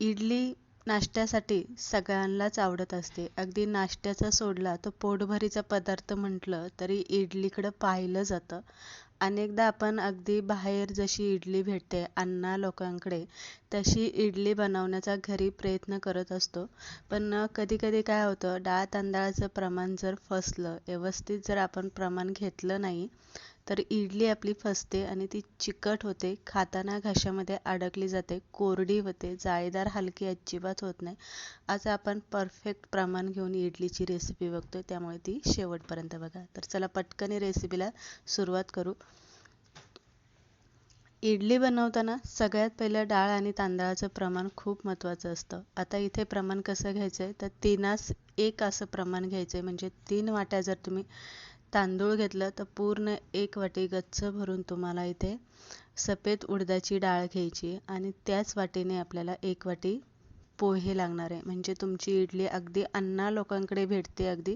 इडली नाश्त्यासाठी सगळ्यांनाच आवडत असते. अगदी नाश्त्याचा सोडला तर पोटभरीचा पदार्थ म्हटलं तरी इडलीकडं पाहिलं जातं. अनेकदा आपण अगदी बाहेर जशी इडली भेटते अण्णा लोकांकडे तशी इडली बनवण्याचा घरी प्रयत्न करत असतो. पण कधी कधी काय होतं डाळ तांदळाचं प्रमाण जर फसलं व्यवस्थित जर आपण प्रमाण घेतलं नाही तर इडली आपली फसते आणि ती चिकट होते. खाताना घशामध्ये अडकली जाते. कोरडी होते. जाळीदार हलकी अजिबात होत नाही. आज आपण परफेक्ट प्रमाण घेऊन इडलीची रेसिपी बघतोय. त्यामुळे ती शेवटपर्यंत बघा. तर चला पटकन रेसिपीला सुरुवात करू. इडली बनवताना सगळ्यात पहिलं डाळ आणि तांदळाचं प्रमाण खूप महत्त्वाचं असतं. आता इथे प्रमाण कसं घ्यायचं आहे तर तीनास एक असं प्रमाण घ्यायचं आहे म्हणजे तीन वाट्या जर तुम्ही तांदूळ घेतलं तर पूर्ण एक वाटी गच्च भरून तुम्हाला इथे सफेद उडदाची डाळ घ्यायची आणि त्याच वाटीने आपल्याला एक वाटी पोहे लागणार आहे. म्हणजे तुमची इडली अगदी अन्ना लोकांकडे भेटते अगदी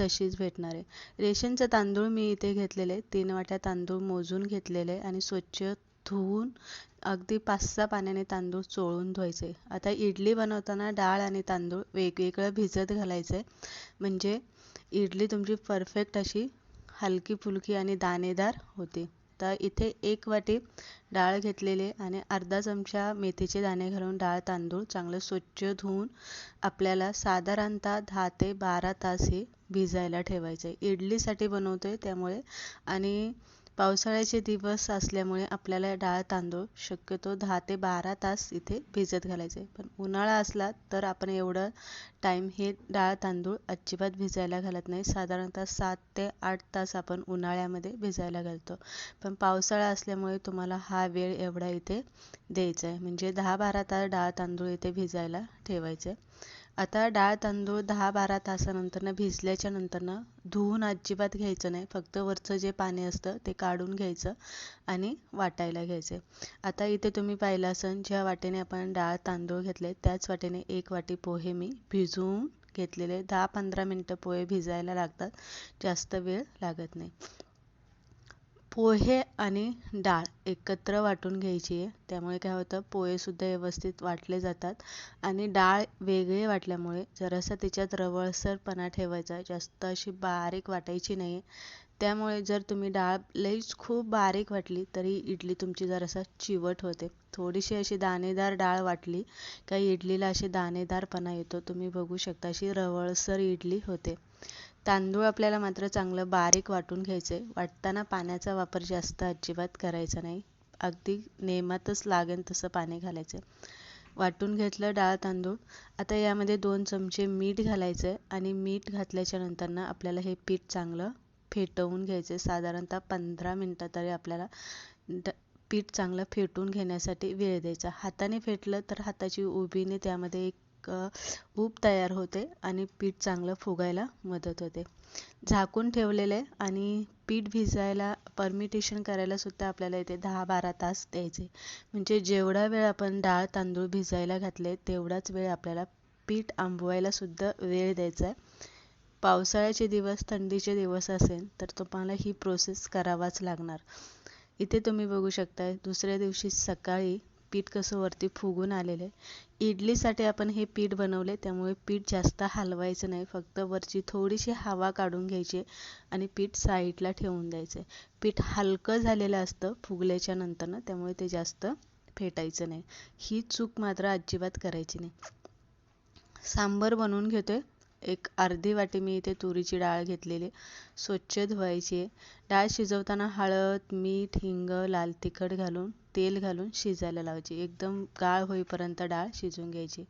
तशीच भेटणार आहे. रेशनचं तांदूळ मी इथे घेतलेले तीन वाट्या तांदूळ मोजून घेतलेले आणि स्वच्छ धुवून अगदी पाच सहा पाण्याने तांदूळ चोळून धुवायचे आता इडली बनवताना डाळ आणि तांदूळ वेगवेगळं भिजत घालायचं आहे म्हणजे इडली तुमची परफेक्ट अशी हलकी फुलकी आणि दाणेदार होते. तर इथे एक वाटी डाळ घेतलेली आणि अर्धा चमचा मेथीचे दाणे घालून डाळ तांदूळ चांगलं स्वच्छ धुवून आपल्याला साधारणतः दहा ते बारा तास हे भिजायला ठेवायचं. आहे इडलीसाठी आहे त्यामुळे आणि पावसाळ्याचे दिवस असल्यामुळे आपल्याला डाळ तांदूळ शक्यतो दहा ते बारा तास इथे भिजत घालायचे. पण उन्हाळा असला तर आपण एवढं टाईम हे डाळ तांदूळ अजिबात भिजायला घालत नाही. साधारणतः सात ते आठ तास आपण उन्हाळ्यामध्ये भिजायला घालतो. पण पावसाळा असल्यामुळे तुम्हाला हा वेळ एवढा इथे द्यायचा आहे. म्हणजे दहा बारा तास डाळ तांदूळ इथे भिजायला ठेवायचे. आता डाळ तांदूळ दहा बारा तासानंतरनं भिजल्याच्या नंतरनं धुवून अजिबात घ्यायचं नाही. फक्त वरचं जे पाणी असतं ते काढून घ्यायचं आणि वाटायला घ्यायचे. आता इथे तुम्ही पाहिलं असन ज्या वाटेने आपण डाळ तांदूळ घेतले त्याच वाटेने एक वाटी पोहे मी भिजवून घेतलेले. दहा पंधरा मिनटं पोहे भिजायला लागतात. जास्त वेळ लागत नाही. पोहे आणि डाळ एकत्र वाटून घ्यायची आहे. त्यामुळे काय होतं पोहेसुद्धा व्यवस्थित वाटले जातात आणि डाळ वेगळी वाटल्यामुळे जरासा त्याच्यात रवळसरपणा ठेवायचा. जास्त अशी बारीक वाटायची नाही त्यामुळे जर तुम्ही डाळ लईच खूप बारीक वाटली तरी इडली तुमची जरासा चिवट होते. थोडीशी अशी दाणेदार डाळ वाटली का इडलीला असे दाणेदारपणा येतो तुम्ही बघू शकता अशी रवळसर इडली होते. तांदूळ आपल्याला मात्र चांगलं बारीक वाटून घ्यायचे वाटताना पाण्याचा वापर जास्त अजिबात करायचा नाही. अगदी नेमातच लागेल तसं पाणी घालायचं वाटून घेतलं डाळ तांदूळ. आता यामध्ये दोन चमचे मीठ घालायचं आणि मीठ घातल्याच्या नंतरनं आपल्याला हे पीठ चांगलं फेटवून घ्यायचं साधारणतः पंधरा मिनटं तरी आपल्याला ड पीठ चांगलं फेटून घेण्यासाठी वेळ द्यायचा. हाताने फेटलं तर हाताची उभीने त्यामध्ये एक ऊब तयार होते आणि पीठ चांगलं फुगायला मदत होते. झाकून ठेवलेले आणि पीठ भिजायला परमिटेशन करायला सुद्धा आपल्याला इथे दहा बारा तास द्यायचे. म्हणजे जेवढा वेळ आपण डाळ तांदूळ भिजायला घातले तेवढाच वेळ आपल्याला पीठ आंबवायला सुद्धा वेळ द्यायचा आहे. पावसाळ्याचे दिवस थंडीचे दिवस असेल तर तुम्हाला ही प्रोसेस करावाच लागणार. इथे तुम्ही बघू शकता दुसऱ्या दिवशी सकाळी पीठ कसं वरती फुगून आलेलं आहे. इडलीसाठी आपण हे पीठ बनवले त्यामुळे पीठ जास्त हलवायचं नाही. फक्त वरची थोडीशी हवा काढून घ्यायची आणि पीठ साईडला ठेवून द्यायचं पीठ हलकं झालेलं असतं फुगल्याच्या नंतरनं त्यामुळे ते जास्त फेटायचं नाही. ही चूक मात्र अजिबात करायची नाही. सांबर बनवून घेतोय. एक अर्धी वाटी मी इथे तुरीची डाळ घेतलेली. स्वच्छ धुवायची. आहे डाळ शिजवताना हळद मीठ हिंग लाल तिखट घालून तेल घालून शिजायला लावायची. एकदम गाळ होईपर्यंत डाळ शिजवून घ्यायची.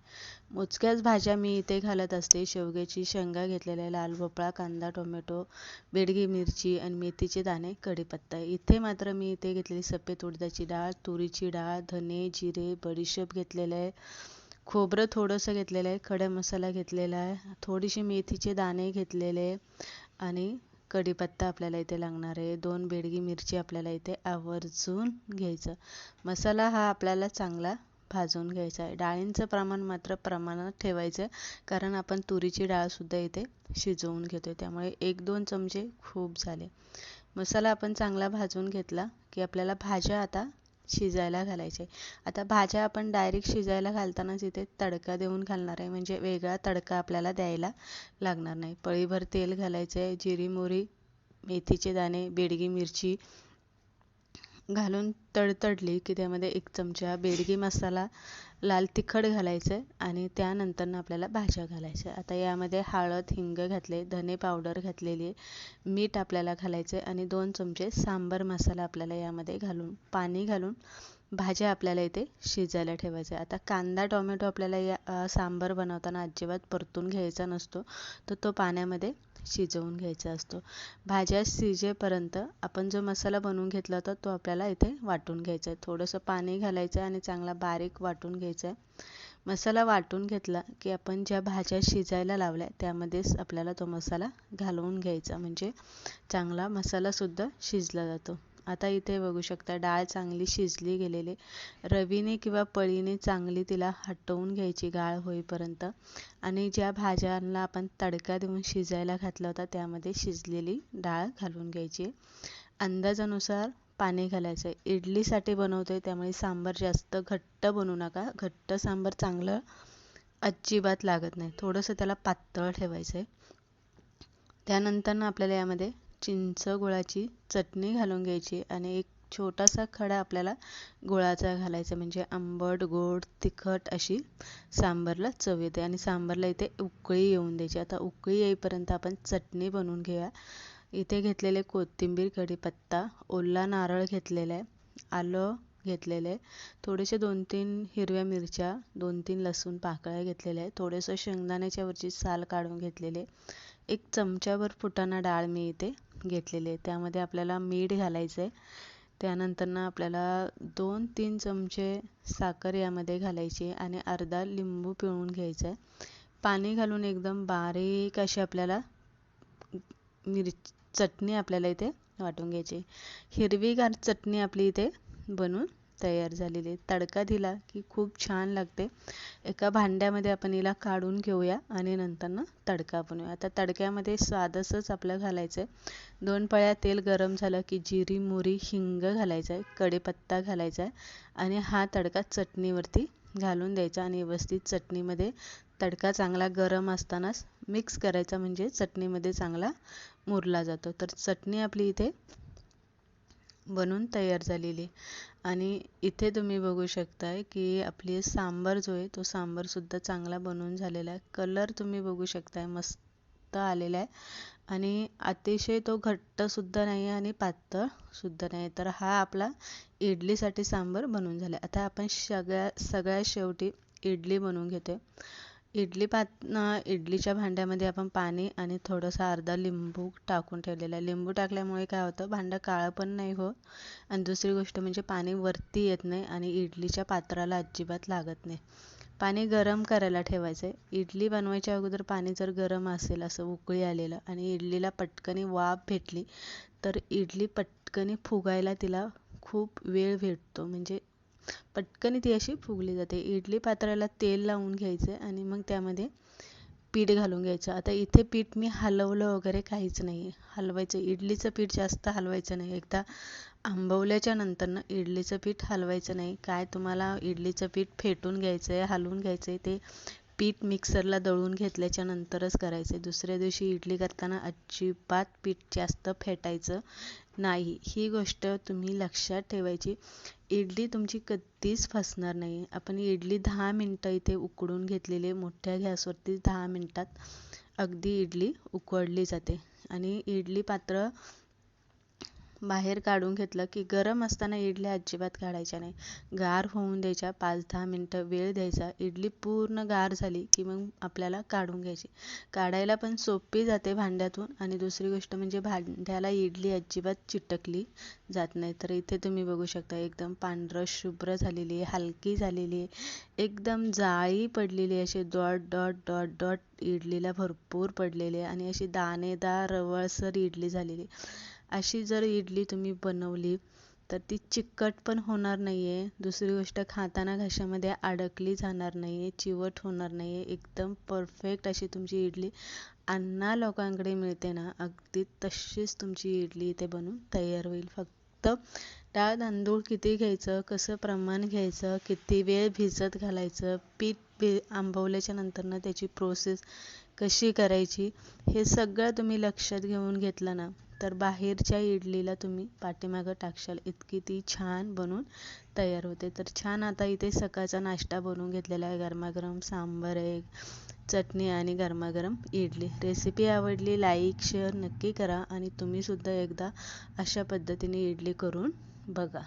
मोजक्याच भाज्या मी इथे घालत असते. शेवग्याची शेंगा घेतलेल्या लाल भोपळा कांदा टोमॅटो बेडगी मिरची आणि मेथीचे दाणे कढीपत्ता. इथे मात्र मी इथे घेतलेली सफेद उडदाची डाळ तुरीची डाळ धने जिरे बडीशेप घेतलेलं आहे खोबरं थोडंसं घेतलेलं आहे खडा मसाला घेतलेला आहे थोडीशी मेथीचे दाणे घेतलेले आणि कढीपत्ता आपल्याला इथे लागणार आहे. दोन बेडगी मिरची आपल्याला इथे आवर्जून घ्यायचं. मसाला हा आपल्याला चांगला भाजून घ्यायचा आहे. डाळींचं प्रमाण मात्र प्रमाणात ठेवायचं आहे कारण आपण तुरीची डाळसुद्धा इथे शिजवून घेतो आहे त्यामुळे एक दोन चमचे खूप झाले. मसाला आपण चांगला भाजून घेतला की आपल्याला भाज्या आता शिजायला घालायचे. आता भाज्या आपण डायरेक्ट शिजायला घालतानाच इथे तडका देऊन घालणार आहे म्हणजे वेगळा तडका आपल्याला द्यायला लागणार नाही. पळीभर तेल घालायचं आहे जिरी मोरी मेथीचे दाणे बेडगी मिरची घालून तडतडली की त्यामध्ये एक चमचा बेडगी मसाला लाल तिखट घालायचं आहे आणि त्यानंतरनं आपल्याला भाज्या घालायच्या. आता यामध्ये हळद हिंग घातले धने पावडर घातलेली आहे मीठ आपल्याला घालायचं आहे आणि दोन चमचे सांबर मसाला आपल्याला यामध्ये घालून पाणी घालून भाज्या आपल्याला इथे शिजायला ठेवायच्या आता कांदा टोमॅटो आपल्याला या सांबर बनवताना अजिबात परतून घ्यायचा नसतो. तर तो पाण्यामध्ये शिजवून घ्यायचा असतो. भाज्या शिजेपर्यंत आपण जो मसाला बनवून घेतला होता तो आपल्याला इथे वाटून घ्यायचा आहे. थोडंसं पाणी घालायचं आहे आणि चांगला बारीक वाटून घ्यायचा आहे. मसाला वाटून घेतला की आपण ज्या भाज्या शिजायला लावल्या त्यामध्येच आपल्याला तो मसाला घालवून घ्यायचा. म्हणजे चांगला मसालासुद्धा शिजला जातो. आता इथे बघू शकता डाळ चांगली शिजली गेलेली. रवीने किंवा पळीने चांगली तिला हटवून घ्यायची गाळ होईपर्यंत. आणि ज्या भाज्यांना आपण तडका देऊन शिजायला घातला होता त्यामध्ये शिजलेली डाळ घालून घ्यायची. अंदाजानुसार पाणी घालायचं. आहे इडलीसाठी आहे त्यामुळे सांबार जास्त घट्ट बनवू नका. घट्ट सांबार चांगलं अजिबात लागत नाही. थोडंसं त्याला पातळ ठेवायचं आहे त्यानंतर आपल्याला यामध्ये चिंच गुळाची चटणी घालून घ्यायची आणि एक छोटासा खडा आपल्याला गुळाचा घालायचा म्हणजे आंबट गोड तिखट अशी सांबरला चव येते. आणि सांबरला इथे उकळी येऊन द्यायची. आता उकळी येईपर्यंत आपण चटणी बनवून घेऊया. इथे घेतलेले कोथिंबीर कढीपत्ता ओला नारळ घेतलेला आहे आलं घेतलेलं आहे थोडेसे दोन तीन हिरव्या मिरच्या दोन तीन लसूण पाकळ्या घेतलेल्या आहे थोडंसं शेंगदाण्याच्या वरची साल काढून घेतलेले एक चमच्याभर फुटाणा डाळ मी इथे घेतलेली आहे. त्यामध्ये आपल्याला मीठ घालायचं आहे त्यानंतर आपल्याला दोन तीन चमचे साखर यामध्ये घालायची आणि अर्धा लिंबू पिळून घ्यायचा आहे पाणी घालून एकदम बारीक अशी आपल्याला मिरची चटणी आपल्याला इथे वाटून घ्यायची हिरवीगार चटणी आपली इथे बनून तयार झालेली आहे. तडका दिला की खूप छान लागते. एका भांड्यामध्ये आपण हिला काढून घेऊया आणि नंतर ना तडका बनवूया. आता तडक्यामध्ये स्वादसच आपलं घालायचं आहे दोन पळ्या तेल गरम झालं की जिरी मोरी हिंग घालायचं आहे कढीपत्ता घालायचा आहे आणि हा तडका चटणीवरती घालून द्यायचा आणि व्यवस्थित चटणीमध्ये तडका चांगला गरम असतानाच मिक्स करायचा म्हणजे चटणीमध्ये चांगला मुरला जातो. तर चटणी आपली इथे बनून तयार झालेली आणि इथे तुम्ही बघू शकताय की आपली सांबार जो आहे तो सांबारसुद्धा चांगला बनवून झालेला आहे. कलर तुम्ही बघू शकताय मस्त आलेला आहे. आणि अतिशय तो घट्टसुद्धा नाही आहे आणि पातळसुद्धा नाही तर हा आपला इडलीसाठी सांबार बनवून झाला आता आपण सगळ्या सगळ्या शेवटी इडली बनवून घेते इडली पात इडलीच्या भांड्यामध्ये आपण पाणी आणि थोडंसं अर्धा लिंबू टाकून ठेवलेला आहे. लिंबू टाकल्यामुळे काय होतं भांडं काळं पण नाही होत. आणि दुसरी गोष्ट म्हणजे पाणी वरती येत नाही आणि इडलीच्या पात्राला अजिबात लागत नाही. पाणी गरम करायला ठेवायचं आहे इडली बनवायच्या अगोदर पाणी जर गरम असेल असं उकळी आलेलं आणि इडलीला पटकनी वाफ भेटली तर इडली पटकनी फुगायला तिला खूप वेळ भेटतो. म्हणजे पटकन ती अशी फुगली जाते. इडली पात्राला तेल लावून घ्यायचं आणि मग त्यामध्ये पीठ घालून घ्यायचं. आता इथे पीठ मी हलवलं वगैरे काहीच नाही हलवायचं इडलीचं पीठ जास्त हलवायचं नाही. एकदा आंबवल्याच्या नंतर ना इडलीचं पीठ हलवायचं नाही. काय तुम्हाला इडलीचं पीठ फेटून घ्यायचं आहे हलवून घ्यायचं आहे ते पीठ मिक्सरला दळून घेतल्याच्या नंतरच करायचे. दुसऱ्या दिवशी इडली करताना अजिबात पीठ जास्त फेटायचं नाही. ही गोष्ट तुम्ही लक्षात ठेवायची. इडली तुमची कधीच फसणार नाही. आपण इडली दहा मिनटं इथे उकडून घेतलेली मोठ्या गॅसवरती दहा मिनटात अगदी इडली उकडली जाते. आणि इडली पात्र बाहेर काढून घेतलं की गरम असताना इडल्या अजिबात काढायच्या नाही. गार होऊन द्यायच्या पाच दहा मिनटं वेळ द्यायचा. इडली पूर्ण गार झाली की मग आपल्याला काढून घ्यायची. काढायला पण सोपी जाते भांड्यातून आणि दुसरी गोष्ट म्हणजे भांड्याला इडली अजिबात चिटकली जात नाही. तर इथे तुम्ही बघू शकता एकदम पांढरं शुभ्र झालेली आहे हलकी झालेली आहे. एकदम जाळी पडलेली अशी डॉट डॉट डॉट डॉट इडलीला भरपूर पडलेले आणि अशी दाणेदार रवळसर इडली झालेली अशी जर इडली तुम्ही बनवली तर ती चिकट पण होणार नाही आहे दुसरी गोष्ट खाताना घशामध्ये अडकली जाणार नाही आहे चिवट होणार नाही आहे एकदम परफेक्ट अशी तुमची इडली अण्णा लोकांकडे मिळते ना अगदी तशीच तुमची इडली इथे बनून तयार होईल. फक्त डाळ तांदूळ किती घ्यायचं कसं प्रमाण घ्यायचं किती वेळ भिजत घालायचं पीठ भि आंबवल्याच्या नंतरनं त्याची प्रोसेस कशी करायची हे सगळं तुम्ही लक्षात घेऊन घेतलं ना तर बाहेरच्या इडलीला तुम्ही पाठीमागं टाकशाल. इतकी ती छान बनून तयार होते. तर छान आता इथे सकाळचा नाश्ता बनवून घेतलेला आहे. गरमागरम सांबार आहे चटणी आणि गरमागरम इडली. रेसिपी आवडली लाईक शेअर नक्की करा आणि तुम्हीसुद्धा एकदा अशा पद्धतीने इडली करून बघा.